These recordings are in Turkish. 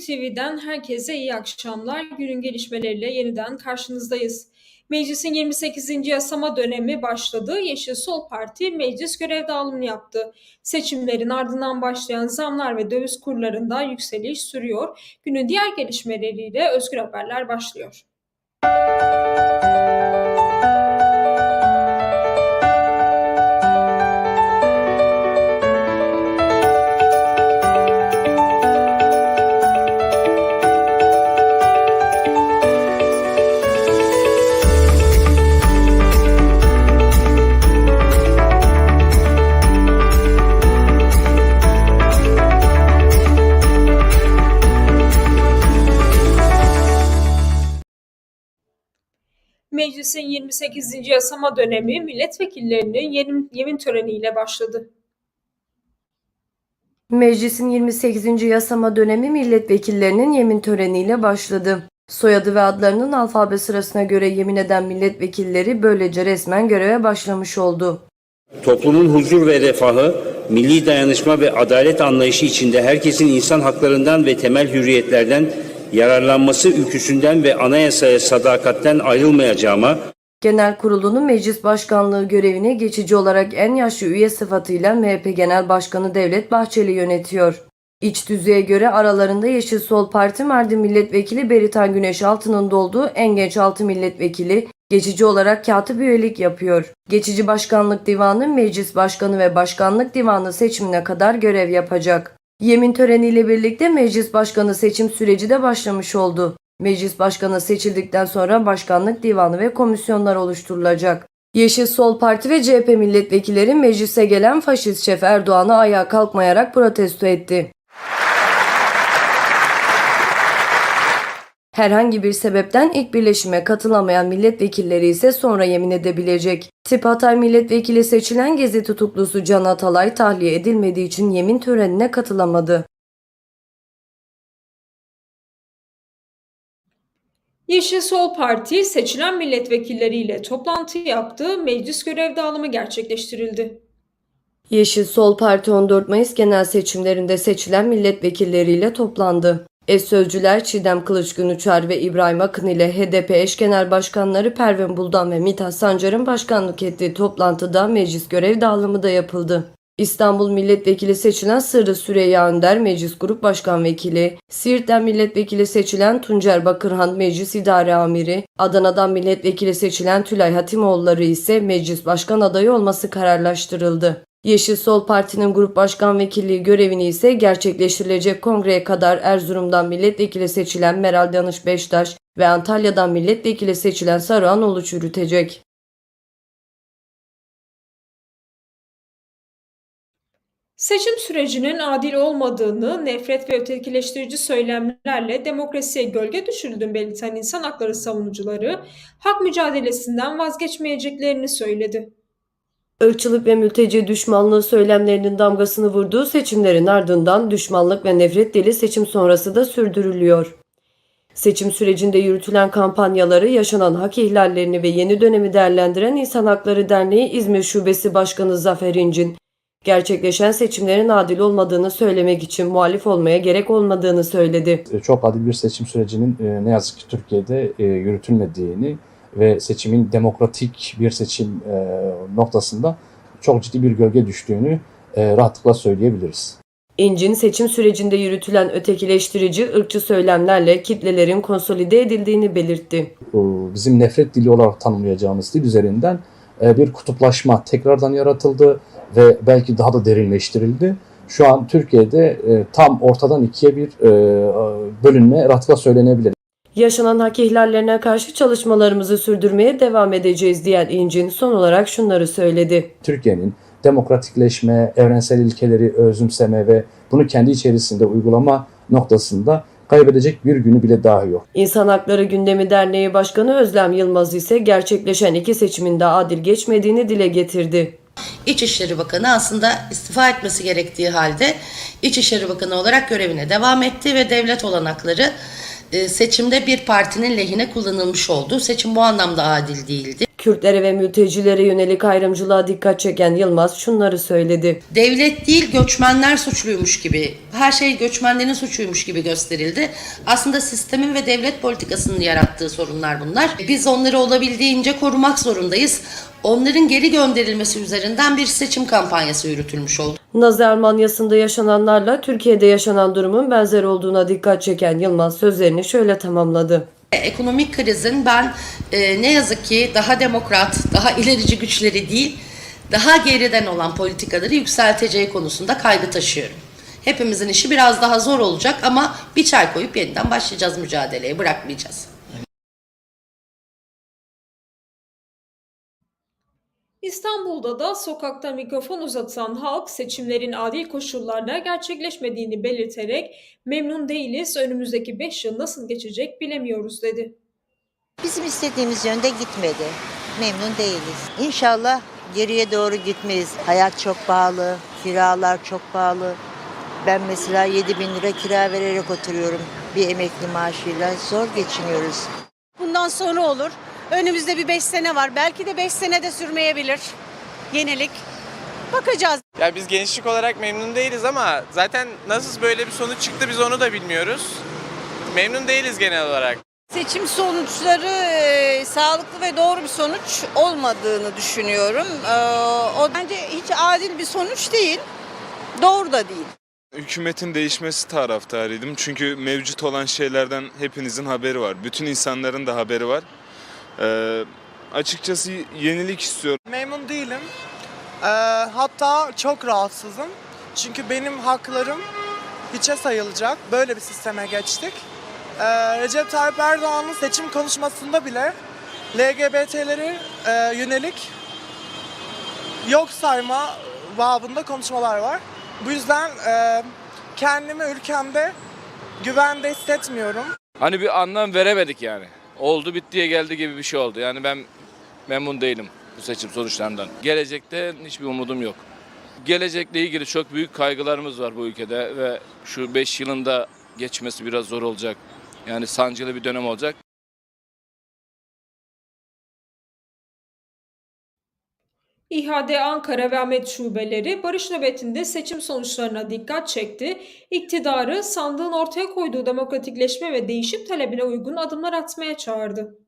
TV'den herkese iyi akşamlar. Günün gelişmeleriyle yeniden karşınızdayız. Meclisin 28. yasama dönemi başladı. Yeşil Sol Parti meclis görev dağılımını yaptı. Seçimlerin ardından başlayan zamlar ve döviz kurlarında yükseliş sürüyor. Günün diğer gelişmeleriyle Özgür Haberler başlıyor. Meclisin 28. yasama dönemi milletvekillerinin yemin, yemin töreniyle başladı. Meclisin 28. yasama dönemi milletvekillerinin yemin töreniyle başladı. Soyadı ve adlarının alfabe sırasına göre yemin eden milletvekilleri böylece resmen göreve başlamış oldu. Toplumun huzur ve refahı, milli dayanışma ve adalet anlayışı içinde herkesin insan haklarından ve temel hürriyetlerden yararlanması ülküsünden ve anayasaya sadakatten ayrılmayacağıma, Genel kurulunun meclis başkanlığı görevine geçici olarak en yaşlı üye sıfatıyla MHP Genel Başkanı Devlet Bahçeli yönetiyor. İç düzeye göre aralarında Yeşil Sol Parti Mardin Milletvekili Beritan Güneş Altı'nın da olduğu en genç 6 milletvekili geçici olarak katip üyelik yapıyor. Geçici Başkanlık Divanı Meclis Başkanı ve Başkanlık Divanı seçimine kadar görev yapacak. Yemin töreniyle birlikte Meclis Başkanı seçim süreci de başlamış oldu. Meclis Başkanı seçildikten sonra Başkanlık Divanı ve komisyonlar oluşturulacak. Yeşil Sol Parti ve CHP milletvekilleri meclise gelen faşist şef Erdoğan'ı ayağa kalkmayarak protesto etti. Herhangi bir sebepten ilk birleşime katılamayan milletvekilleri ise sonra yemin edebilecek. Tip Hatay milletvekili seçilen gezi tutuklusu Can Atalay tahliye edilmediği için yemin törenine katılamadı. Yeşil Sol Parti seçilen milletvekilleriyle toplantı yaptı. Meclis görev dağılımı gerçekleştirildi. Yeşil Sol Parti 14 Mayıs genel seçimlerinde seçilen milletvekilleriyle toplandı. Eş sözcüler Çiğdem Kılıçgün Uçar ve İbrahim Akın ile HDP eş genel başkanları Pervin Buldan ve Mithat Sancar'ın başkanlık ettiği toplantıda meclis görev dağılımı da yapıldı. İstanbul Milletvekili seçilen Sırrı Süreyya Önder Meclis Grup Başkan Vekili, Siirt'ten Milletvekili seçilen Tuncer Bakırhan Meclis İdare Amiri, Adana'dan Milletvekili seçilen Tülay Hatimoğulları ise Meclis Başkan adayı olması kararlaştırıldı. Yeşil Sol Parti'nin grup başkan vekilliği görevini ise gerçekleştirilecek kongreye kadar Erzurum'dan milletvekili seçilen Meral Danış Beştaş ve Antalya'dan milletvekili seçilen Saruhan Uluç yürütecek. Seçim sürecinin adil olmadığını, nefret ve ötekileştirici söylemlerle demokrasiye gölge düşürüldüğünü belirten insan hakları savunucuları hak mücadelesinden vazgeçmeyeceklerini söyledi. Irkçılık ve mülteci düşmanlığı söylemlerinin damgasını vurduğu seçimlerin ardından düşmanlık ve nefret dili seçim sonrası da sürdürülüyor. Seçim sürecinde yürütülen kampanyaları, yaşanan hak ihlallerini ve yeni dönemi değerlendiren İnsan Hakları Derneği İzmir Şubesi Başkanı Zafer İncin, gerçekleşen seçimlerin adil olmadığını söylemek için muhalif olmaya gerek olmadığını söyledi. E, çok adil bir seçim sürecinin e, ne yazık ki Türkiye'de e, yürütülmediğini ve seçimin demokratik bir seçim noktasında çok ciddi bir gölge düştüğünü rahatlıkla söyleyebiliriz. İncin seçim sürecinde yürütülen ötekileştirici, ırkçı söylemlerle kitlelerin konsolide edildiğini belirtti. Bizim nefret dili olarak tanımlayacağımız dil üzerinden bir kutuplaşma tekrardan yaratıldı ve belki daha da derinleştirildi. Şu an Türkiye'de e, tam ortadan ikiye bir e, bölünme rahatlıkla söylenebilir. Yaşanan hak ihlallerine karşı çalışmalarımızı sürdürmeye devam edeceğiz diyen İncin son olarak şunları söyledi. Türkiye'nin demokratikleşme, evrensel ilkeleri özümseme ve bunu kendi içerisinde uygulama noktasında kaybedecek bir günü bile dahi yok. İnsan Hakları Gündemi Derneği Başkanı Özlem Yılmaz ise gerçekleşen iki seçimin de adil geçmediğini dile getirdi. İçişleri Bakanı aslında istifa etmesi gerektiği halde İçişleri Bakanı olarak görevine devam etti ve devlet olanakları e, seçimde bir partinin lehine kullanılmış oldu. Seçim bu anlamda adil değildi. Kürtlere ve mültecilere yönelik ayrımcılığa dikkat çeken Yılmaz şunları söyledi. Devlet değil göçmenler suçluymuş gibi, her şey göçmenlerin suçuymuş gibi gösterildi. Aslında sistemin ve devlet politikasının yarattığı sorunlar bunlar. Biz onları olabildiğince korumak zorundayız. Onların geri gönderilmesi üzerinden bir seçim kampanyası yürütülmüş oldu. Nazi Almanyası'nda yaşananlarla Türkiye'de yaşanan durumun benzer olduğuna dikkat çeken Yılmaz sözlerini şöyle tamamladı. Ekonomik krizin ben e, ne yazık ki daha demokrat, daha ilerici güçleri değil, daha geriden olan politikaları yükselteceği konusunda kaygı taşıyorum. Hepimizin işi biraz daha zor olacak ama bir çay koyup yeniden başlayacağız mücadeleye, bırakmayacağız. İstanbul'da da sokakta mikrofon uzatan halk seçimlerin adil koşullarda gerçekleşmediğini belirterek memnun değiliz, önümüzdeki 5 yıl nasıl geçecek bilemiyoruz dedi. Bizim istediğimiz yönde gitmedi. Memnun değiliz. İnşallah geriye doğru gitmeyiz. Hayat çok pahalı, kiralar çok pahalı. Ben mesela 7 bin lira kira vererek oturuyorum. Bir emekli maaşıyla zor geçiniyoruz. Bundan sonra olur. Önümüzde bir 5 sene var. Belki de 5 sene de sürmeyebilir. Yenilik. Bakacağız. Ya biz gençlik olarak memnun değiliz ama zaten nasıl böyle bir sonuç çıktı biz onu da bilmiyoruz. Memnun değiliz genel olarak. Seçim sonuçları e, sağlıklı ve doğru bir sonuç olmadığını düşünüyorum. E, o bence hiç adil bir sonuç değil. Doğru da değil. Hükümetin değişmesi taraftarıydım. Çünkü mevcut olan şeylerden hepinizin haberi var. Bütün insanların da haberi var. Ee, açıkçası yenilik istiyorum. Memnun değilim. Ee, hatta çok rahatsızım. Çünkü benim haklarım hiçe sayılacak. Böyle bir sisteme geçtik. Ee, Recep Tayyip Erdoğan'ın seçim konuşmasında bile LGBT'leri e, yönelik yok sayma babında konuşmalar var. Bu yüzden e, kendimi ülkemde güvende hissetmiyorum. Hani bir anlam veremedik yani. Oldu bittiye geldi gibi bir şey oldu. Yani ben memnun değilim bu seçim sonuçlarından. Gelecekte hiçbir umudum yok. Gelecekle ilgili çok büyük kaygılarımız var bu ülkede ve şu 5 yılında geçmesi biraz zor olacak. Yani sancılı bir dönem olacak. İHAD Ankara ve Ahmet şubeleri barış nöbetinde seçim sonuçlarına dikkat çekti. İktidarı sandığın ortaya koyduğu demokratikleşme ve değişim talebine uygun adımlar atmaya çağırdı.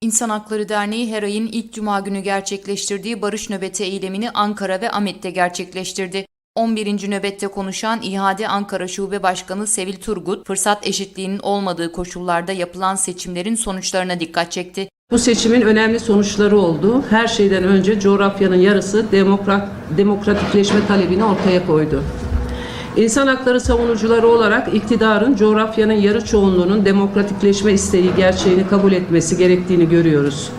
İnsan Hakları Derneği her ayın ilk cuma günü gerçekleştirdiği barış nöbeti eylemini Ankara ve Ahmet'te gerçekleştirdi. 11. nöbette konuşan İHAD Ankara Şube Başkanı Sevil Turgut, fırsat eşitliğinin olmadığı koşullarda yapılan seçimlerin sonuçlarına dikkat çekti. Bu seçimin önemli sonuçları oldu. Her şeyden önce coğrafyanın yarısı demokrat, demokratikleşme talebini ortaya koydu. İnsan hakları savunucuları olarak iktidarın coğrafyanın yarı çoğunluğunun demokratikleşme isteği gerçeğini kabul etmesi gerektiğini görüyoruz.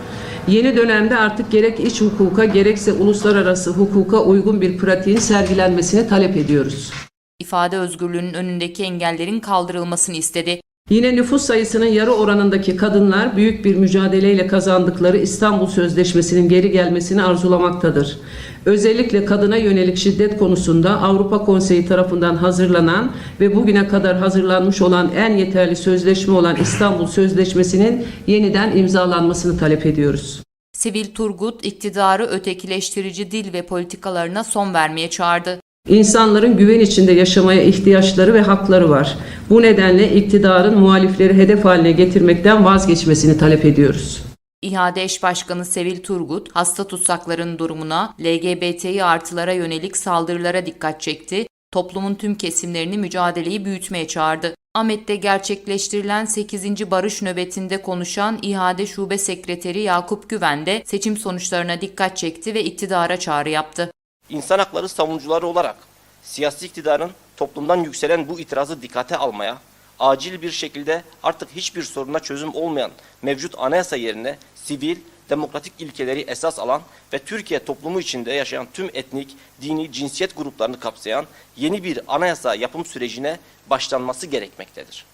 Yeni dönemde artık gerek iç hukuka gerekse uluslararası hukuka uygun bir pratiğin sergilenmesini talep ediyoruz. İfade özgürlüğünün önündeki engellerin kaldırılmasını istedi. Yine nüfus sayısının yarı oranındaki kadınlar büyük bir mücadeleyle kazandıkları İstanbul Sözleşmesi'nin geri gelmesini arzulamaktadır. Özellikle kadına yönelik şiddet konusunda Avrupa Konseyi tarafından hazırlanan ve bugüne kadar hazırlanmış olan en yeterli sözleşme olan İstanbul Sözleşmesi'nin yeniden imzalanmasını talep ediyoruz. Sivil Turgut, iktidarı ötekileştirici dil ve politikalarına son vermeye çağırdı. İnsanların güven içinde yaşamaya ihtiyaçları ve hakları var. Bu nedenle iktidarın muhalifleri hedef haline getirmekten vazgeçmesini talep ediyoruz. İHAD eş başkanı Sevil Turgut, hasta tutsakların durumuna, LGBTİ artılara yönelik saldırılara dikkat çekti, toplumun tüm kesimlerini mücadeleyi büyütmeye çağırdı. Ahmet'te gerçekleştirilen 8. barış nöbetinde konuşan İHAD Şube Sekreteri Yakup Güven de seçim sonuçlarına dikkat çekti ve iktidara çağrı yaptı. İnsan hakları savunucuları olarak siyasi iktidarın toplumdan yükselen bu itirazı dikkate almaya, acil bir şekilde artık hiçbir soruna çözüm olmayan mevcut anayasa yerine sivil, demokratik ilkeleri esas alan ve Türkiye toplumu içinde yaşayan tüm etnik, dini, cinsiyet gruplarını kapsayan yeni bir anayasa yapım sürecine başlanması gerekmektedir.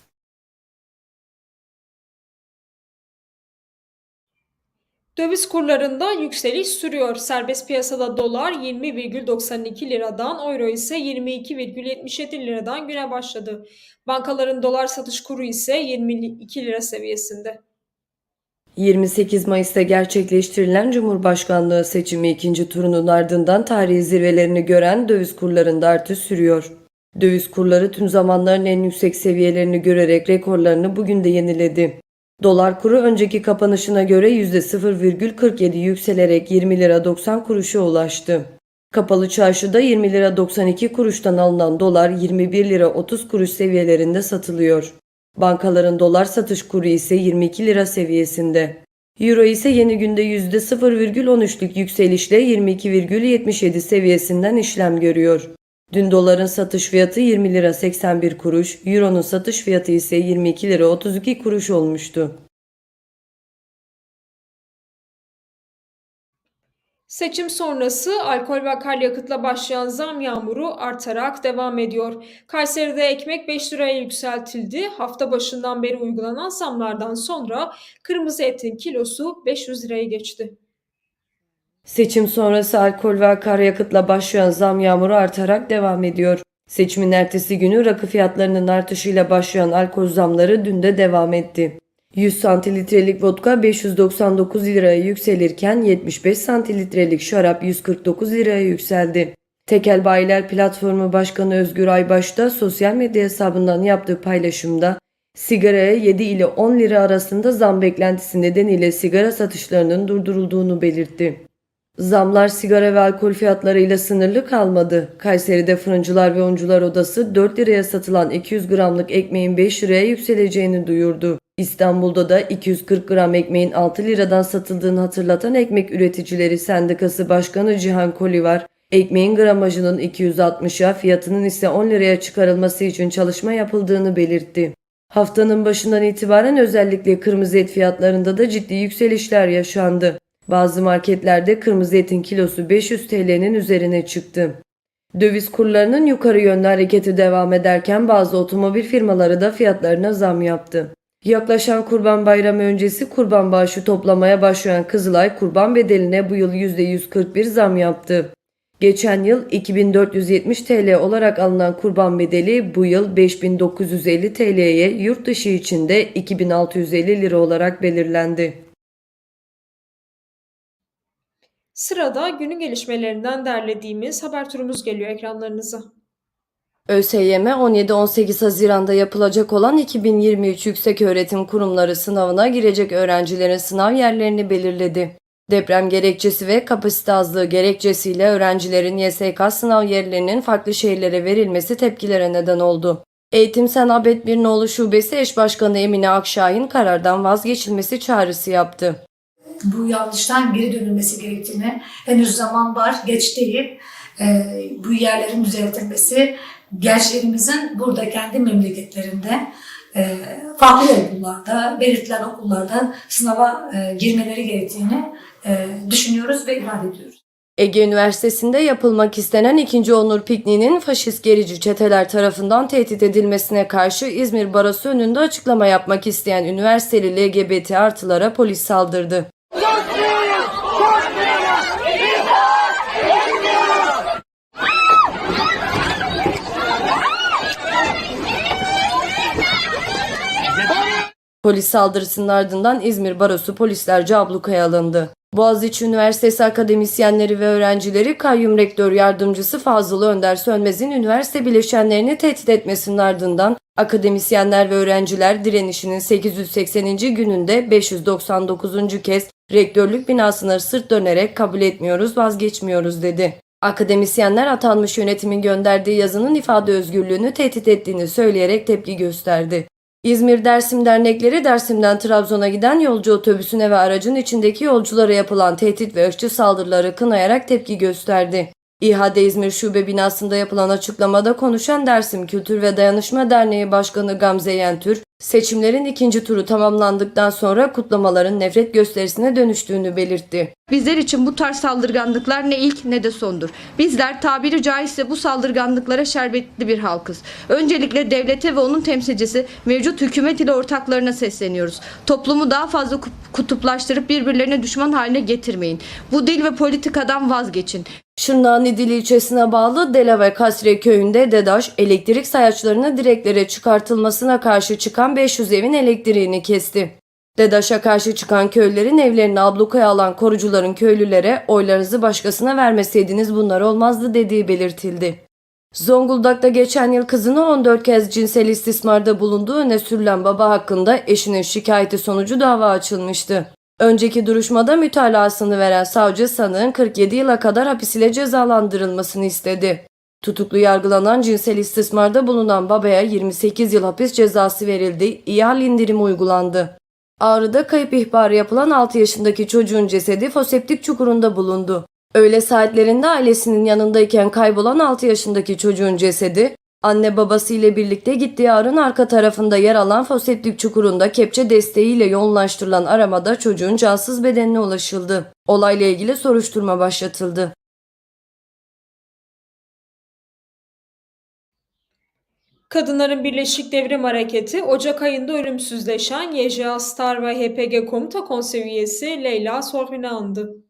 Döviz kurlarında yükseliş sürüyor. Serbest piyasada dolar 20,92 liradan, euro ise 22,77 liradan güne başladı. Bankaların dolar satış kuru ise 22 lira seviyesinde. 28 Mayıs'ta gerçekleştirilen Cumhurbaşkanlığı seçimi ikinci turunun ardından tarihi zirvelerini gören döviz kurlarında artış sürüyor. Döviz kurları tüm zamanların en yüksek seviyelerini görerek rekorlarını bugün de yeniledi. Dolar kuru önceki kapanışına göre %0,47 yükselerek 20 lira 90 kuruşa ulaştı. Kapalı çarşıda 20 lira 92 kuruştan alınan dolar 21 lira 30 kuruş seviyelerinde satılıyor. Bankaların dolar satış kuru ise 22 lira seviyesinde. Euro ise yeni günde %0,13'lük yükselişle 22,77 seviyesinden işlem görüyor. Dün doların satış fiyatı 20 lira 81 kuruş, Euro'nun satış fiyatı ise 22 lira 32 kuruş olmuştu. Seçim sonrası alkol ve akaryakıtla başlayan zam yağmuru artarak devam ediyor. Kayseri'de ekmek 5 liraya yükseltildi. Hafta başından beri uygulanan zamlardan sonra kırmızı etin kilosu 500 liraya geçti. Seçim sonrası alkol ve akaryakıtla başlayan zam yağmuru artarak devam ediyor. Seçimin ertesi günü rakı fiyatlarının artışıyla başlayan alkol zamları dün de devam etti. 100 santilitrelik vodka 599 liraya yükselirken 75 santilitrelik şarap 149 liraya yükseldi. Tekel Bayiler Platformu Başkanı Özgür Aybaş da sosyal medya hesabından yaptığı paylaşımda sigaraya 7 ile 10 lira arasında zam beklentisi nedeniyle sigara satışlarının durdurulduğunu belirtti. Zamlar sigara ve alkol fiyatlarıyla sınırlı kalmadı. Kayseri'de Fırıncılar ve Uncular Odası 4 liraya satılan 200 gramlık ekmeğin 5 liraya yükseleceğini duyurdu. İstanbul'da da 240 gram ekmeğin 6 liradan satıldığını hatırlatan Ekmek Üreticileri Sendikası Başkanı Cihan Kolivar, ekmeğin gramajının 260'a fiyatının ise 10 liraya çıkarılması için çalışma yapıldığını belirtti. Haftanın başından itibaren özellikle kırmızı et fiyatlarında da ciddi yükselişler yaşandı. Bazı marketlerde kırmızı etin kilosu 500 TL'nin üzerine çıktı. Döviz kurlarının yukarı yönlü hareketi devam ederken bazı otomobil firmaları da fiyatlarına zam yaptı. Yaklaşan Kurban Bayramı öncesi kurban bağışı toplamaya başlayan Kızılay kurban bedeline bu yıl %141 zam yaptı. Geçen yıl 2470 TL olarak alınan kurban bedeli bu yıl 5950 TL'ye yurt dışı için de 2650 lira olarak belirlendi. Sırada günün gelişmelerinden derlediğimiz haber turumuz geliyor ekranlarınıza. ÖSYM 17-18 Haziran'da yapılacak olan 2023 Yükseköğretim Kurumları sınavına girecek öğrencilerin sınav yerlerini belirledi. Deprem gerekçesi ve kapasite azlığı gerekçesiyle öğrencilerin YSK sınav yerlerinin farklı şehirlere verilmesi tepkilere neden oldu. Eğitim Sen Abed Birnoğlu Şubesi Eş Başkanı Emine Akşahin karardan vazgeçilmesi çağrısı yaptı. Bu yanlıştan geri dönülmesi gerektiğini henüz zaman var, geç değil. Ee, bu yerlerin düzeltilmesi gençlerimizin burada kendi memleketlerinde e, farklı okullarda, belirtilen okullarda sınava e, girmeleri gerektiğini e, düşünüyoruz ve ifade ediyoruz. Ege Üniversitesi'nde yapılmak istenen ikinci onur pikniğinin faşist gerici çeteler tarafından tehdit edilmesine karşı İzmir Barosu önünde açıklama yapmak isteyen üniversiteli LGBT artılara polis saldırdı. Polis saldırısının ardından İzmir Barosu polislerce ablukaya alındı. Boğaziçi Üniversitesi akademisyenleri ve öğrencileri kayyum rektör yardımcısı Fazıl Önder Sönmez'in üniversite bileşenlerini tehdit etmesinin ardından akademisyenler ve öğrenciler direnişinin 880. gününde 599. kez rektörlük binasına sırt dönerek kabul etmiyoruz, vazgeçmiyoruz dedi. Akademisyenler atanmış yönetimin gönderdiği yazının ifade özgürlüğünü tehdit ettiğini söyleyerek tepki gösterdi. İzmir Dersim Dernekleri Dersim'den Trabzon'a giden yolcu otobüsüne ve aracın içindeki yolculara yapılan tehdit ve ırkçı saldırıları kınayarak tepki gösterdi. İHA'de İzmir Şube binasında yapılan açıklamada konuşan Dersim Kültür ve Dayanışma Derneği Başkanı Gamze Yentür, seçimlerin ikinci turu tamamlandıktan sonra kutlamaların nefret gösterisine dönüştüğünü belirtti. Bizler için bu tarz saldırganlıklar ne ilk ne de sondur. Bizler tabiri caizse bu saldırganlıklara şerbetli bir halkız. Öncelikle devlete ve onun temsilcisi mevcut hükümet ile ortaklarına sesleniyoruz. Toplumu daha fazla kutuplaştırıp birbirlerine düşman haline getirmeyin. Bu dil ve politikadan vazgeçin. Şırnak'ın İdil ilçesine bağlı Dela ve Kasre köyünde DEDAŞ elektrik sayaçlarını direklere çıkartılmasına karşı çıkan 500 evin elektriğini kesti. DEDAŞ'a karşı çıkan köylülerin evlerini ablukaya alan korucuların köylülere oylarınızı başkasına vermeseydiniz bunlar olmazdı dediği belirtildi. Zonguldak'ta geçen yıl kızını 14 kez cinsel istismarda bulunduğu öne sürülen baba hakkında eşinin şikayeti sonucu dava açılmıştı. Önceki duruşmada mütalasını veren savcı sanığın 47 yıla kadar hapis ile cezalandırılmasını istedi. Tutuklu yargılanan cinsel istismarda bulunan babaya 28 yıl hapis cezası verildi, ihal indirimi uygulandı. Ağrı'da kayıp ihbarı yapılan 6 yaşındaki çocuğun cesedi foseptik çukurunda bulundu. Öğle saatlerinde ailesinin yanındayken kaybolan 6 yaşındaki çocuğun cesedi, anne babası ile birlikte gittiği ağrın arka tarafında yer alan foseptik çukurunda kepçe desteğiyle yoğunlaştırılan aramada çocuğun cansız bedenine ulaşıldı. Olayla ilgili soruşturma başlatıldı. Kadınların Birleşik Devrim Hareketi, Ocak ayında ölümsüzleşen YJA Star ve HPG Komuta Konseyi üyesi Leyla Sorhun'u andı.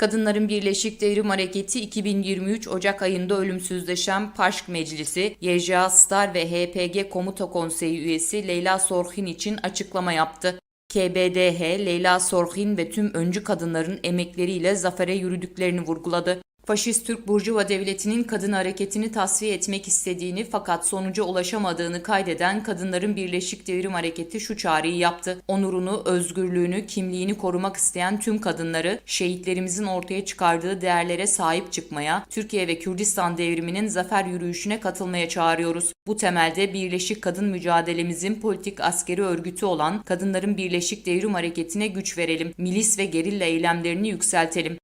Kadınların Birleşik Devrim Hareketi 2023 Ocak ayında ölümsüzleşen Paşk Meclisi, YJA Star ve HPG Komuta Konseyi üyesi Leyla Sorhin için açıklama yaptı. KBDH, Leyla Sorhin ve tüm öncü kadınların emekleriyle zafere yürüdüklerini vurguladı. Faşist Türk Burjuva Devleti'nin kadın hareketini tasfiye etmek istediğini fakat sonuca ulaşamadığını kaydeden Kadınların Birleşik Devrim Hareketi şu çağrıyı yaptı. Onurunu, özgürlüğünü, kimliğini korumak isteyen tüm kadınları şehitlerimizin ortaya çıkardığı değerlere sahip çıkmaya, Türkiye ve Kürdistan devriminin zafer yürüyüşüne katılmaya çağırıyoruz. Bu temelde Birleşik Kadın Mücadelemizin politik askeri örgütü olan Kadınların Birleşik Devrim Hareketi'ne güç verelim. Milis ve gerilla eylemlerini yükseltelim.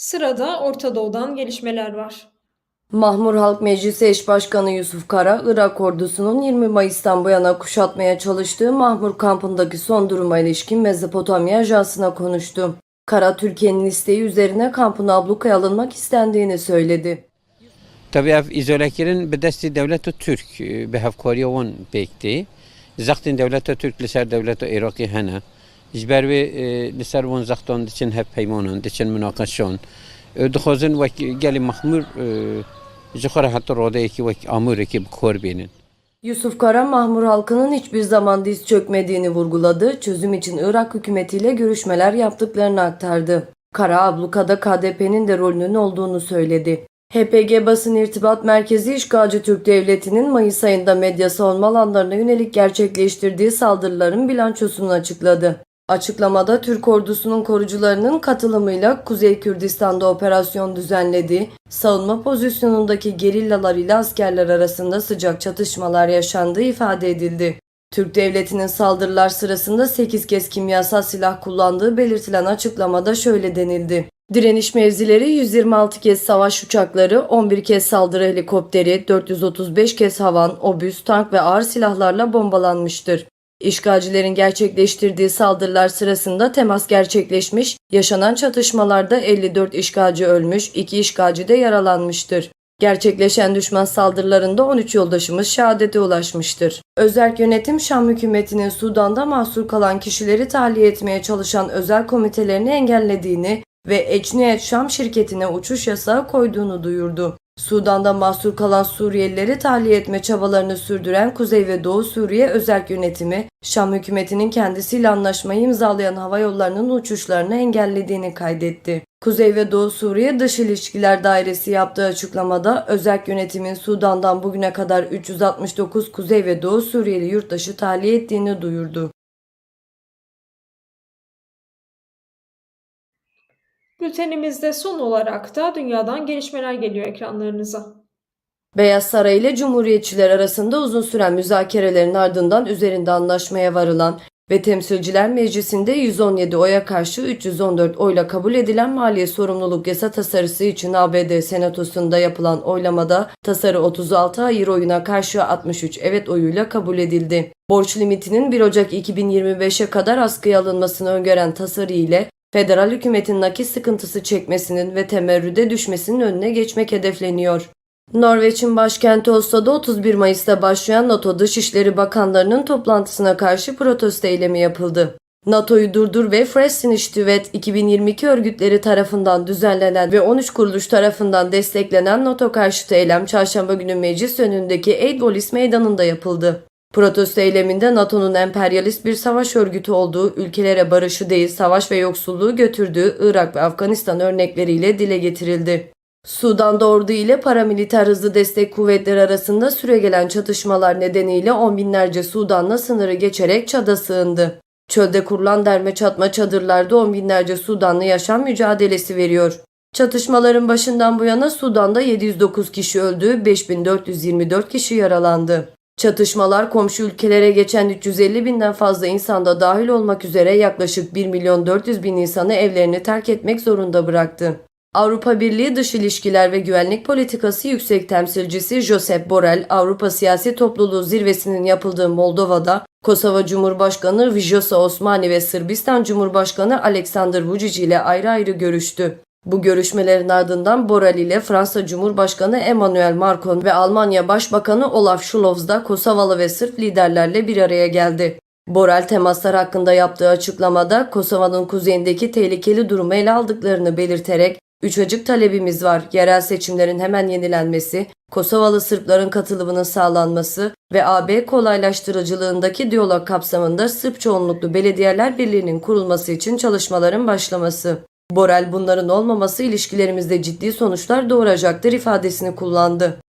Sırada Orta Doğu'dan gelişmeler var. Mahmur Halk Meclisi Eş Başkanı Yusuf Kara, Irak ordusunun 20 Mayıs'tan bu yana kuşatmaya çalıştığı Mahmur kampındaki son duruma ilişkin Mezopotamya Ajansı'na konuştu. Kara, Türkiye'nin isteği üzerine kampın ablukaya alınmak istendiğini söyledi. Tabii ev izolakirin bi desti devleti Türk bi hevkariya wan pekti. Zaxtin devleti Türk li ser devleti Iraqî hene. Li ser wan zaxtan diçin hep peymanan, diçin münaqeşan. Dixwazin wek gelî mahmur ji xwe re heta rodeyekî wek amûrekî bi kor bînin. Yusuf Kara, Mahmur halkının hiçbir zaman diz çökmediğini vurguladı, çözüm için Irak hükümetiyle görüşmeler yaptıklarını aktardı. Kara, ablukada KDP'nin de rolünün olduğunu söyledi. HPG Basın İrtibat Merkezi işgalci Türk Devleti'nin Mayıs ayında medya savunma alanlarına yönelik gerçekleştirdiği saldırıların bilançosunu açıkladı. Açıklamada Türk ordusunun korucularının katılımıyla Kuzey Kürdistan'da operasyon düzenlediği, savunma pozisyonundaki gerillalar ile askerler arasında sıcak çatışmalar yaşandığı ifade edildi. Türk Devleti'nin saldırılar sırasında 8 kez kimyasal silah kullandığı belirtilen açıklamada şöyle denildi. Direniş mevzileri 126 kez savaş uçakları, 11 kez saldırı helikopteri, 435 kez havan, obüs, tank ve ağır silahlarla bombalanmıştır. İşgalcilerin gerçekleştirdiği saldırılar sırasında temas gerçekleşmiş, yaşanan çatışmalarda 54 işgalci ölmüş, 2 işgalci de yaralanmıştır. Gerçekleşen düşman saldırılarında 13 yoldaşımız şehadete ulaşmıştır. Özerk yönetim Şam hükümetinin Sudan'da mahsur kalan kişileri tahliye etmeye çalışan özel komitelerini engellediğini ve Ecniyet Şam şirketine uçuş yasağı koyduğunu duyurdu. Sudan'da mahsur kalan Suriyelileri tahliye etme çabalarını sürdüren Kuzey ve Doğu Suriye Özerk Yönetimi, Şam hükümetinin kendisiyle anlaşmayı imzalayan hava yollarının uçuşlarını engellediğini kaydetti. Kuzey ve Doğu Suriye Dış İlişkiler Dairesi yaptığı açıklamada Özerk Yönetimin Sudan'dan bugüne kadar 369 Kuzey ve Doğu Suriyeli yurttaşı tahliye ettiğini duyurdu. Bültenimizde son olarak da dünyadan gelişmeler geliyor ekranlarınıza. Beyaz Saray ile Cumhuriyetçiler arasında uzun süren müzakerelerin ardından üzerinde anlaşmaya varılan ve Temsilciler Meclisi'nde 117 oya karşı 314 oyla kabul edilen maliye sorumluluk yasa tasarısı için ABD Senatosu'nda yapılan oylamada tasarı 36 hayır oyuna karşı 63 evet oyuyla kabul edildi. Borç limitinin 1 Ocak 2025'e kadar askıya alınmasını öngören tasarı ile federal hükümetin nakit sıkıntısı çekmesinin ve temerrüde düşmesinin önüne geçmek hedefleniyor. Norveç'in başkenti Oslo'da 31 Mayıs'ta başlayan NATO Dışişleri Bakanlarının toplantısına karşı protesto eylemi yapıldı. NATO'yu Durdur ve Fresh Initiative 2022 örgütleri tarafından düzenlenen ve 13 kuruluş tarafından desteklenen NATO karşıtı eylem çarşamba günü meclis önündeki Eidvolis meydanında yapıldı. Protesto eyleminde NATO'nun emperyalist bir savaş örgütü olduğu, ülkelere barışı değil savaş ve yoksulluğu götürdüğü Irak ve Afganistan örnekleriyle dile getirildi. Sudan'da ordu ile paramiliter hızlı destek kuvvetleri arasında süregelen çatışmalar nedeniyle on binlerce Sudanlı sınırı geçerek Çad'a sığındı. Çölde kurulan derme çatma çadırlarda on binlerce Sudanlı yaşam mücadelesi veriyor. Çatışmaların başından bu yana Sudan'da 709 kişi öldü, 5424 kişi yaralandı. Çatışmalar komşu ülkelere geçen 350 binden fazla insanda dahil olmak üzere yaklaşık 1 milyon 400 bin insanı evlerini terk etmek zorunda bıraktı. Avrupa Birliği Dış İlişkiler ve Güvenlik Politikası Yüksek Temsilcisi Josep Borrell, Avrupa Siyasi Topluluğu zirvesinin yapıldığı Moldova'da Kosova Cumhurbaşkanı Vjosa Osmani ve Sırbistan Cumhurbaşkanı Alexander Vučić ile ayrı ayrı görüştü. Bu görüşmelerin ardından Borrell ile Fransa Cumhurbaşkanı Emmanuel Macron ve Almanya Başbakanı Olaf Scholz da Kosovalı ve Sırp liderlerle bir araya geldi. Borrell temaslar hakkında yaptığı açıklamada Kosova'nın kuzeyindeki tehlikeli durumu ele aldıklarını belirterek Üç açık talebimiz var. Yerel seçimlerin hemen yenilenmesi, Kosovalı Sırpların katılımının sağlanması ve AB kolaylaştırıcılığındaki diyalog kapsamında Sırp çoğunluklu belediyeler birliğinin kurulması için çalışmaların başlaması. Borel bunların olmaması ilişkilerimizde ciddi sonuçlar doğuracaktır ifadesini kullandı.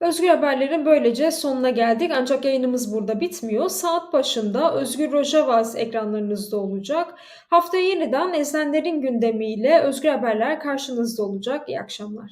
Özgür Haberler'in böylece sonuna geldik. Ancak yayınımız burada bitmiyor. Saat başında Özgür Rojavas ekranlarınızda olacak. Haftaya yeniden ezenlerin gündemiyle Özgür Haberler karşınızda olacak. İyi akşamlar.